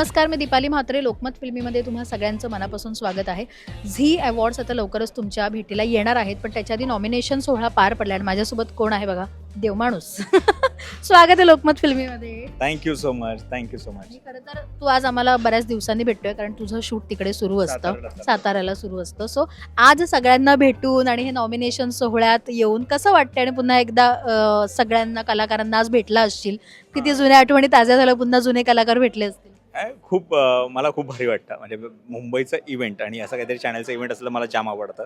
नमस्कार मी दीपाली म्हात्रे. लोकमत फिल्मीमध्ये तुम्हा सगळ्यांचं मनापासून स्वागत आहे. झी अवॉर्ड्स आता लवकरच तुमच्या भेटीला येणार आहेत पण त्याच्या आधी नॉमिनेशन सोहळा पार पडला आणि माझ्यासोबत कोण आहे बघा? देवमाणूस स्वागत आहे Lokmat फिल्मीमध्ये. Thank you so much thank you so much खरं तर तू आज आम्हाला बऱ्याच दिवसांनी भेटतोय कारण तुझं शूट तिकडे सुरू असतं. साताऱ्याला सुरू असतं. सो आज सगळ्यांना भेटून आणि हे नॉमिनेशन सोहळ्यात येऊन कसं वाटतंय आणि पुन्हा एकदा सगळ्यांना कलाकारांना आज भेटला असशील? किती जुन्या आठवणी ताज्या झाल्या पुन्हा जुने कलाकार भेटले असतील. काय खूप मला खूप भारी वाटतं. म्हणजे मुंबईचं इव्हेंट आणि असं काहीतरी चॅनलचं इव्हेंट असलं मला जाम आवडतं.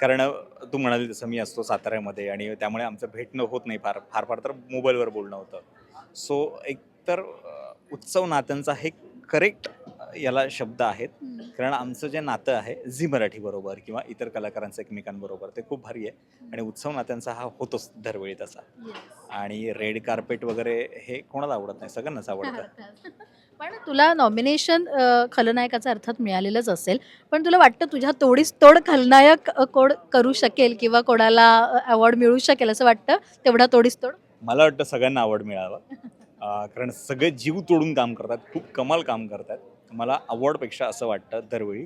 कारण तू म्हणाली तसं मी असतो साताऱ्यामध्ये आणि त्यामुळे आमचं भेटणं होत नाही फार फार फार तर मोबाईलवर बोलणं होतं. सो एकतर अं, उत्सव नात्यांचा हे करेक्ट याला शब्द आहेत. कारण आमचं जे नातं आहे झी मराठी बरोबर किंवा इतर कलाकारांचं एकमेकांबरोबर ते खूप भारी आहे. आणि उत्सव नात्यांचा हा होतोच दरवेळी तसा. आणि रेड कार्पेट वगैरे हे कोणाला आवडत नाही सगळ्यांनाच आवडतं. पण तुला नॉमिनेशन खलनायकाचा अर्थात मिळालेलंच असेल. पण तुला वाटतं तुझ्या तोडीस तोड खलनायक कोण करू शकेल किंवा कोणाला अवॉर्ड मिळू शकेल असं वाटतं? तेवढा तोडीस तोड. मला वाटतं सगळ्यांना आवड मिळावं. कारण सगळे जीव तोडून काम करतात. खूप कमाल काम करतात. मला अवॉर्डपेक्षा असं वाटतं दरवेळी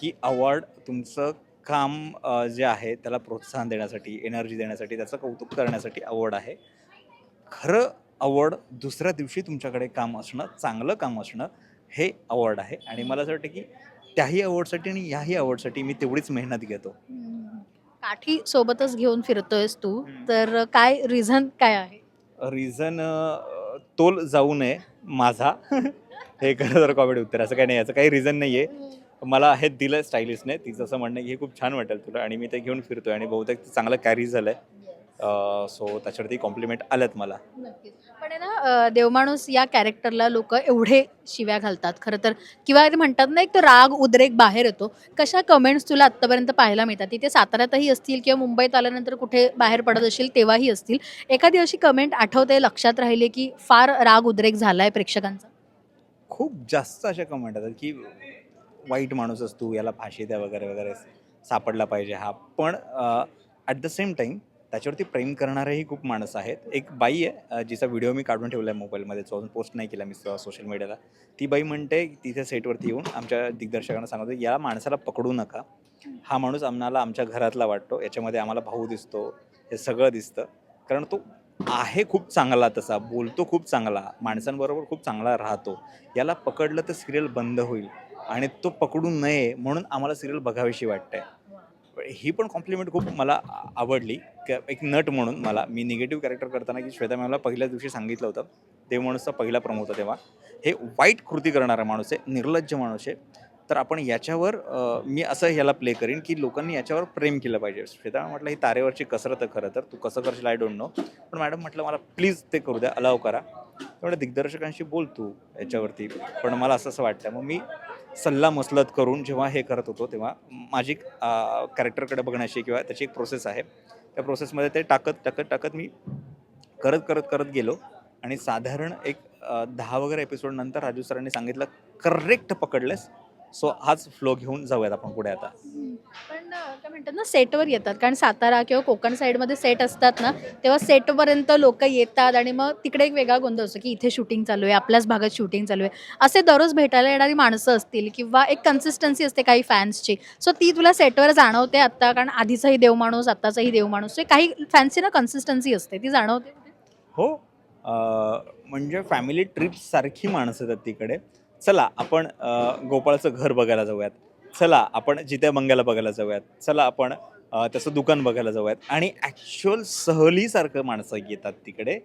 की अवॉर्ड तुमचं काम जे आहे त्याला प्रोत्साहन देण्यासाठी एनर्जी देण्यासाठी त्याचं कौतुक करण्यासाठी अवॉर्ड आहे. खरं अवॉर्ड दुसऱ्या दिवशी तुमच्याकडे काम असणं चांगलं काम असणं हे अवॉर्ड आहे. आणि मला असं वाटतं की त्याही अवॉर्डसाठी आणि याही अवॉर्डसाठी मी तेवढीच मेहनत घेतो. काठी सोबतच घेऊन फिरतोयस तू. तर काय रिझन काय आहे? रिझन तोल जाऊ नये माझा. हे खरं तर कॉमेडी उत्तर असं काही नाही याचं काही रिझन नाही आहे मला हे दिलं स्टायलिशने तिचं असं म्हणणं हे खूप छान वाटेल तुला. आणि मी ते घेऊन फिरतोय. आणि बहुतेक चांगलं कॅरी झालं आहे सो त्याच्यावरती कॉम्प्लिमेंट आल्यात मला. नक्कीच. पण आहे ना देवमाणूस या कॅरेक्टरला लोक एवढे शिव्या घालतात खरं तर. किंवा ते म्हणतात ना एक तो राग उद्रेक बाहेर येतो. कशा कमेंट्स तुला आत्तापर्यंत पाहायला मिळतात? तिथे साताऱ्यातही असतील किंवा मुंबईत आल्यानंतर कुठे बाहेर पडत असतील तेव्हाही असतील. एखादी अशी कमेंट आठवते लक्षात राहिली की फार राग उद्रेक झालाय प्रेक्षकांचा? खूप जास्त अशा कमेंट येतात की वाईट माणूस असतो याला फाशी द्या वगैरे वगैरे सापडला पाहिजे हा. पण ॲट द सेम टाईम त्याच्यावरती प्रेम करणारेही खूप माणसं आहेत. एक बाई आहे जिचा व्हिडिओ मी काढून ठेवला आहे मोबाईलमध्ये तो अजून पोस्ट नाही केला मी सोशल मीडियाला ती बाई म्हणते तिथे सेटवरती येऊन आमच्या दिग्दर्शकांना सांगतो या माणसाला पकडू नका. हा माणूस आम्हाला आमच्या घरातला वाटतो. याच्यामध्ये आम्हाला भाऊ दिसतो. हे सगळं दिसतं. कारण तो आहे खूप चांगला तसा बोलतो खूप चांगला माणसांबरोबर खूप चांगला राहतो. याला पकडलं तर सिरियल बंद होईल आणि तो पकडू नये म्हणून आम्हाला सिरियल बघावीशी वाटते ही पण कॉम्प्लिमेंट खूप मला आवडली. एक नट म्हणून मला. मी निगेटिव्ह कॅरेक्टर करताना की श्वेता मॅमला पहिल्याच दिवशी सांगितलं होतं. देव माणूसचा पहिला प्रमो होता तेव्हा. हे वाईट कृती करणारा माणूस आहे निर्लज्ज माणूस आहे. तर आपण याच्यावर मी असं ह्याला प्ले करीन की लोकांनी याच्यावर प्रेम केलं पाहिजे. श्वेता म्हटलं ही तारेवरची कसरत खरं तर. तू कसं करशील आय डोंट नो पण मॅडम म्हटलं मला प्लीज ते करू द्या. अलाव करा. त्यामुळे दिग्दर्शकांशी बोल तू याच्यावरती. पण मला असं असं वाटतं. मग मी सल्ला मसलत करून जेव्हा हे करत होतो तेव्हा माझी कॅरेक्टरकडे बघण्याची किंवा त्याची एक प्रोसेस आहे. त्या प्रोसेसमध्ये ते टाकत टाकत टाकत मी करत करत करत गेलो आणि साधारण एक दहा वगैरे एपिसोड नंतर राजू सरांनी सांगितलं करेक्ट पकडलेस. सो हाच फ्लो घेऊन जाऊयात आपण पुढे आता. पण काय म्हणतात ना सेटवर येतात. कारण सातारा किंवा कोकण साईडमध्ये सेट असतात ना तेव्हा सेटपर्यंत लोक येतात आणि मग तिकडे एक वेगळा गोंधळ असतो की इथे शूटिंग चालू आहे आपल्याच भागात शूटिंग चालू आहे. असे दररोज भेटायला येणारी माणसं असतील किंवा एक कन्सिस्टन्सी असते काही फॅन्सची सो ती तुला सेटवर जाणवते आत्ता कारण आधीचाही देवमाणूस आत्ताचाही देवमाणूस काही फॅन्सी ना कन्सिस्टन्सी असते. ती जाणवते. हो. म्हणजे फॅमिली ट्रिप्स सारखी माणसं येतात तिकडे. चला आपण गोपाळचं घर बघायला जाऊयात. चला आपण जित्या मंग्याला बघायला जाऊयात. चला आपण त्याचं दुकान बघायला जाऊयात. आणि ॲक्च्युअल सहलीसारखं माणसं येतात तिकडे.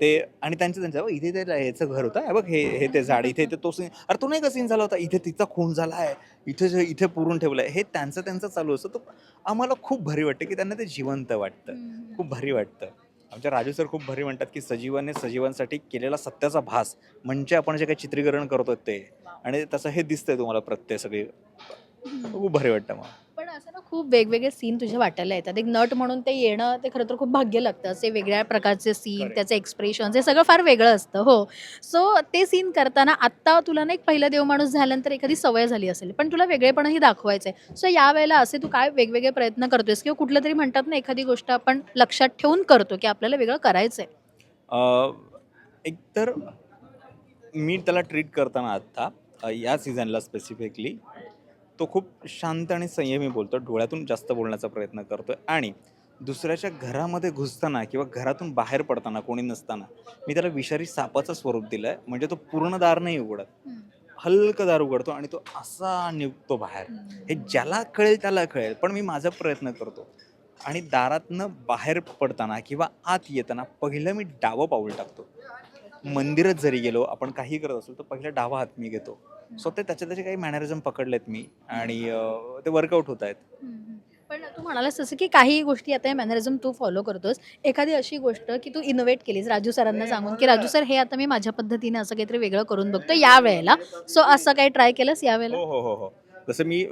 ते आणि त्यांचं त्यांचं "अहो, इथे ते ह्याचं घर होतं. बघ हे हे ते झाड इथे ते तो सीन अरे तो नाही का सीन झाला होता? इथे तिचा खून झाला आहे इथे जे- इथे पुरून ठेवलं आहे हे त्यांचं त्यांचं चालू असतं. तर आम्हाला खूप भारी वाटतं की त्यांना ते जिवंत वाटतं. खूप भारी वाटतं. आमच्या राजू सर खूप भारी म्हणतात की सजीवाने सजीवांसाठी केलेला सत्याचा भास म्हणजे आपण जे काही चित्रीकरण करतो ते. आणि तसं हे दिसतंय तुम्हाला प्रत्येक सगळी. खूप भारी वाटतं मग पण असं ना खूप वेगवेगळे सीन तुझ्या वाटायला येतात. एक नट म्हणून ते येणं ते खरं तर खूप भाग्य लागतं. असे वेगळ्या प्रकारचे सीन Correct. त्याचे एक्सप्रेशन हे सगळं फार वेगळं असतं हो. सो ते सीन करताना आत्ता तुला ना एक पहिला देव माणूस झाल्यानंतर एखादी सवय झाली असेल पण तुला वेगळेपणही दाखवायचं आहे सो यावेळेला असे तू काय वेगवेगळे प्रयत्न करतोयस? किंवा कुठलं तरी म्हणतात ना एखादी गोष्ट आपण लक्षात ठेवून करतो की आपल्याला वेगळं करायचं आहे अं, एकतर मी त्याला ट्रीट करताना आत्ता अ, या सीझनला स्पेसिफिकली तो खूप शांत आणि संयमी बोलतो डोळ्यातून जास्त बोलण्याचा प्रयत्न करतोय. आणि दुसऱ्याच्या घरामध्ये घुसताना किंवा घरातून बाहेर पडताना कोणी नसताना मी त्याला विषारी सापाचं स्वरूप दिलं आहे म्हणजे तो पूर्ण दार नाही उघडत. हलकं दार उघडतो आणि तो असा निघतो बाहेर. हे ज्याला कळेल त्याला कळेल. पण मी माझा प्रयत्न करतो. आणि दारातनं बाहेर पडताना किंवा आत येताना पहिलं मी डावं पाऊल टाकतो. मंदिरात जरी गेलो आपण काही करत असलो तर पहिला डावा हात मी घेतो. सो ते त्याचे त्याचे काही मॅनरिझम पकडलेत मी आणि ते वर्कआउट होत आहेत. पण तू म्हणालास तसं की काही गोष्टी आता मॅनरिझम तू फॉलो करतोस. एखादी अशी गोष्ट की तू इनोव्हेट केलीस राजू सरांना सांगून की राजू सर हे आता मी माझ्या पद्धतीने असं काहीतरी वेगळं करून बघतो या वेळेला. सो असं काही ट्राय केलंस या वेळेला? हो हो हो हो. जसं मी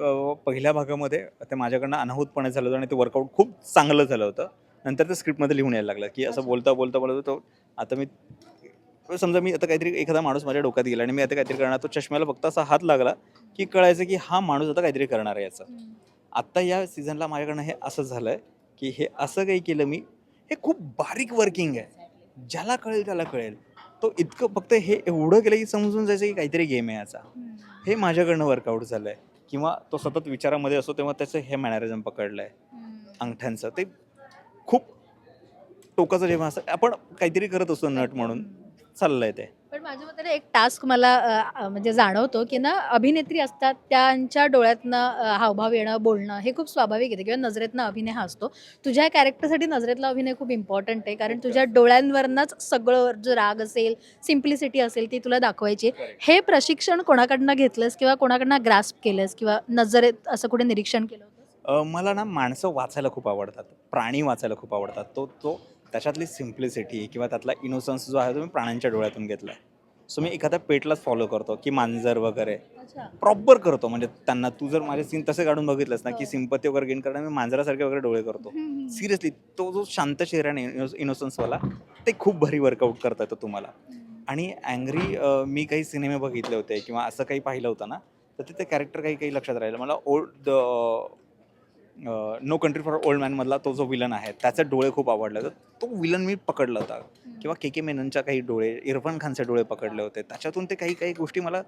पहिल्या भागामध्ये ते माझ्याकडनं अनाहूतपणे झालं होतं आणि ते वर्कआउट खूप चांगलं झालं होतं. नंतर ते स्क्रिप्टमध्ये लिहून यायला लागलं की असं. बोलता बोलता बोलता तो आता मी समजा मी आता काहीतरी एखादा माणूस माझ्या डोक्यात गेला आणि मी आता काहीतरी करणार तो चष्म्याला फक्त असा हात लागला की कळायचं की हा माणूस आता काहीतरी करणार आहे याचं. आत्ता या सीझनला माझ्याकडनं हे असं झालं आहे की हे असं काही केलं मी हे खूप बारीक वर्किंग आहे. ज्याला कळेल त्याला कळेल. तो इतकं फक्त हे एवढं केलं की समजून जायचं की काहीतरी गेम आहे याचा. हे माझ्याकडनं वर्कआउट झालं आहे किंवा तो सतत विचारामध्ये असतो तेव्हा त्याचं हे मॅनरिझम पकडलं आहे. अंगठ्यांचं. ते खूप टोकाचं जेव्हा असतं आपण काहीतरी करत असतो नट म्हणून. चाललंय ते. पण माझ्या मते एक टास्क मला अ, म्हणजे जाणवतो की ना अभिनेत्री असतात त्यांच्या डोळ्यातनं अ, हावभाव येणं बोलणं हे खूप स्वाभाविक येते किंवा नजरेतनं अभिनय हा असतो. तुझ्या कॅरेक्टरसाठी नजरेतला अभिनय खूप इम्पॉर्टंट आहे. कारण तुझ्या डोळ्यांवरनंच सगळं जो राग असेल सिम्प्लिसिटी असेल ती तुला दाखवायची आहे. हे प्रशिक्षण कोणाकडनं घेतलंस किंवा कोणाकडनं ग्रास्प केलंस किंवा नजरेत असं कुठे निरीक्षण केलं होतं अ, मला ना माणसं वाचायला खूप आवडतात. प्राणी वाचायला खूप आवडतात. तो तो त्याच्यातली सिम्प्लिसिटी किंवा त्यातला इनोसन्स जो आहे तो मी प्राण्यांच्या डोळ्यातून घेतला आहे सो मी एखाद्या पेटलाच फॉलो करतो की मांजर वगैरे. प्रॉपर करतो. म्हणजे त्यांना तू जर माझे सीन तसे काढून बघितलंस ना की हो. सिंपती वगैरे गेन करणं मी मांजरासारखे वगैरे डोळे करतो. सिरियसली तो जो शांत चेहऱ्याने इनोसन्सवाला ते खूप भारी वर्कआउट करता येतं तुम्हाला. आणि अँग्री मी काही सिनेमे बघितले होते किंवा असं काही पाहिलं होतं ना तर तिथे कॅरेक्टर काही काही लक्षात राहिलं. मला old no country for old मॅनमधला तो जो विलन आहे त्याचे डोळे खूप आवडले तर तो विलन मी पकडला होता. किंवा के के मेननच्या काही डोळे इरफान खानचे डोळे पकडले होते. त्याच्यातून ते काही काही गोष्टी मला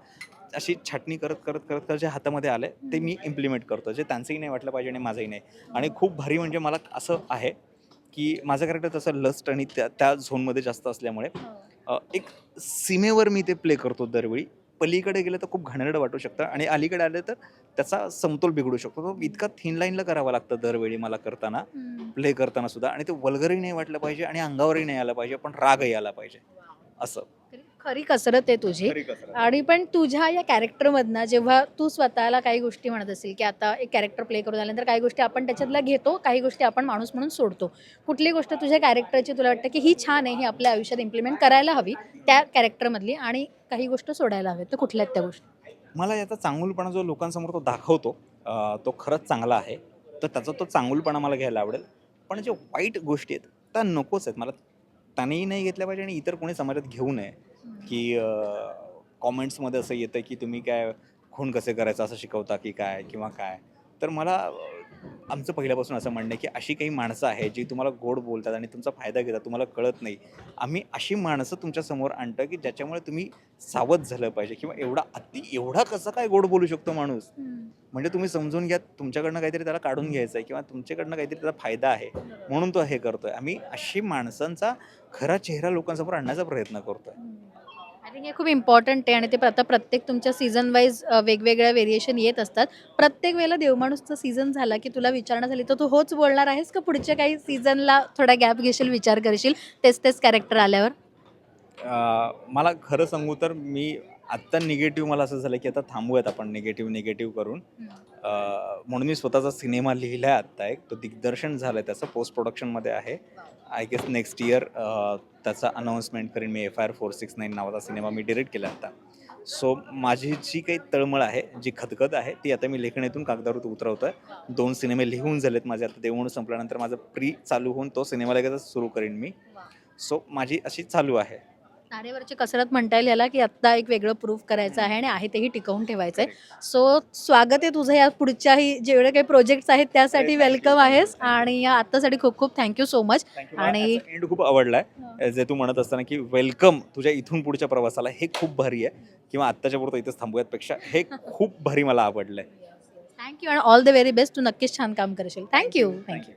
अशी छाटणी करत करत करत करत जे हातामध्ये आले ते मी इम्प्लिमेंट करतो. जे त्यांचंही नाही वाटलं पाहिजे आणि माझंही नाही. आणि खूप भारी म्हणजे मला असं आहे की माझं कॅरेक्टर तसं लस्ट आणि त्या त्या झोनमध्ये जास्त असल्यामुळे अ, एक सीमेवर मी ते प्ले करतो दरवेळी. पलीकडे गेलं तर खूप घाणेरडं वाटू शकतं आणि अलीकडे आलं तर त्याचा समतोल बिघडू शकतो. तो इतका थिन लाईनला करावं लागतं दरवेळी मला करताना प्ले करताना सुद्धा. आणि ते वल्गरही नाही वाटलं पाहिजे आणि अंगावरही नाही आलं पाहिजे पण रागही आला पाहिजे. असं. खरी कसरत आहे तुझी. आणि पण तुझ्या या कॅरेक्टरमधनं जेव्हा तू स्वतःला काही गोष्टी म्हणत असेल की आता एक कॅरेक्टर प्ले करून आल्यानंतर काही गोष्टी आपण त्याच्यातल्या घेतो काही गोष्टी आपण माणूस म्हणून सोडतो. कुठली गोष्ट तुझ्या कॅरेक्टरची तुला वाटतं की ही छान आहे ही आपल्या आयुष्यात इम्प्लिमेंट करायला हवी त्या कॅरेक्टरमधली आणि काही गोष्ट सोडायला हव्या तर कुठल्या आहेत त्या गोष्टी? मला याचा चांगुलपणा जो लोकांसमोर तो दाखवतो अं, तो खरंच चांगला आहे. तर त्याचा तो चांगुलपणा मला घ्यायला आवडेल. पण जे वाईट गोष्टी आहेत त्या नकोच आहेत. मला त्यानेही नाही घेतल्या पाहिजे आणि इतर कोणी समाजात घेऊ नये. की कॉमेंट्समध्ये असं येतं की तुम्ही काय खून कसे करायचं असं शिकवता की काय किंवा काय? तर मला आमचं पहिल्यापासून असं म्हणणं आहे की अशी काही माणसं आहेत जी तुम्हाला गोड बोलतात आणि तुमचा फायदा घेतात तुम्हाला कळत नाही. आम्ही अशी माणसं तुमच्यासमोर आणतो की ज्याच्यामुळे तुम्ही सावध झालं पाहिजे किंवा एवढा अति एवढा कसं काय गोड बोलू शकतो माणूस? म्हणजे तुम्ही समजून घ्या तुमच्याकडनं काहीतरी त्याला काढून घ्यायचं आहे किंवा तुमच्याकडनं काहीतरी त्याचा फायदा आहे. म्हणून तो हे करतोय. आम्ही अशी माणसांचा खरा चेहरा लोकांसमोर आणण्याचा प्रयत्न करतोय. थिंक हे खूप इम्पॉर्टंट आहे आणि ते आता प्रत्येक तुमच्या सीझन वाईज वेगवेगळ्या व्हेरिएशन येत असतात. प्रत्येक वेळेला देवमाणूसचा सीझन झाला की तुला विचारणा झाली तर तू होच बोलणार आहेस का पुढच्या काही सीझनला थोडा गॅप घेशील विचार करशील? तेच तेच कॅरेक्टर आल्यावर. मला खरं सांगू तर मी आत्ता निगेटिव्ह मला असं झालं की आता थांबूयात आपण निगेटिव्ह निगेटिव्ह करून. म्हणून मी स्वतःचा सिनेमा लिहिला आहे आत्ता एक. तो दिग्दर्शन झालं आहे त्याचं पोस्ट प्रोडक्शनमध्ये आहे. आय गेस नेक्स्ट इयर त्याचा अनाऊन्समेंट करीन मी F I R four six nine नावाचा सिनेमा मी डिरेक्ट केला आता. सो माझी जी काही तळमळ आहे जी खदखद आहे ती आता मी लेखणीतून कागदावर उतरवतोय. दोन सिनेमे लिहून झालेत माझे आता देवून संपल्यानंतर माझं प्री चालू होऊन तो सिनेमा लगेच सुरू करीन मी. सो माझी अशी चालू आहे. तारेवरची कसरत म्हणता येईल याला की आत्ता एक वेगळं प्रूफ करायचं आहे आणि आहे तेही टिकवून ठेवायचं आहे सो स्वागत आहे तुझं या पुढच्याही जेवढे काही प्रोजेक्ट्स आहेत त्यासाठी वेलकम आहेस. आणि या आत्तासाठी खूप खूप थँक्यू सो मच आणि- एंड खूप आवडलाय. जे तू म्हणत असताना की वेलकम तुझ्या इथून पुढच्या प्रवासाला हे खूप भारी आहे. किंवा आत्ताच्या पुरतं इथेच थांबूयात पेक्षा हे खूप भारी मला आवडलंय. थँक्यू आणि ऑल द व्हेरी बेस्ट तू नक्कीच छान काम करशील. Thank you thank you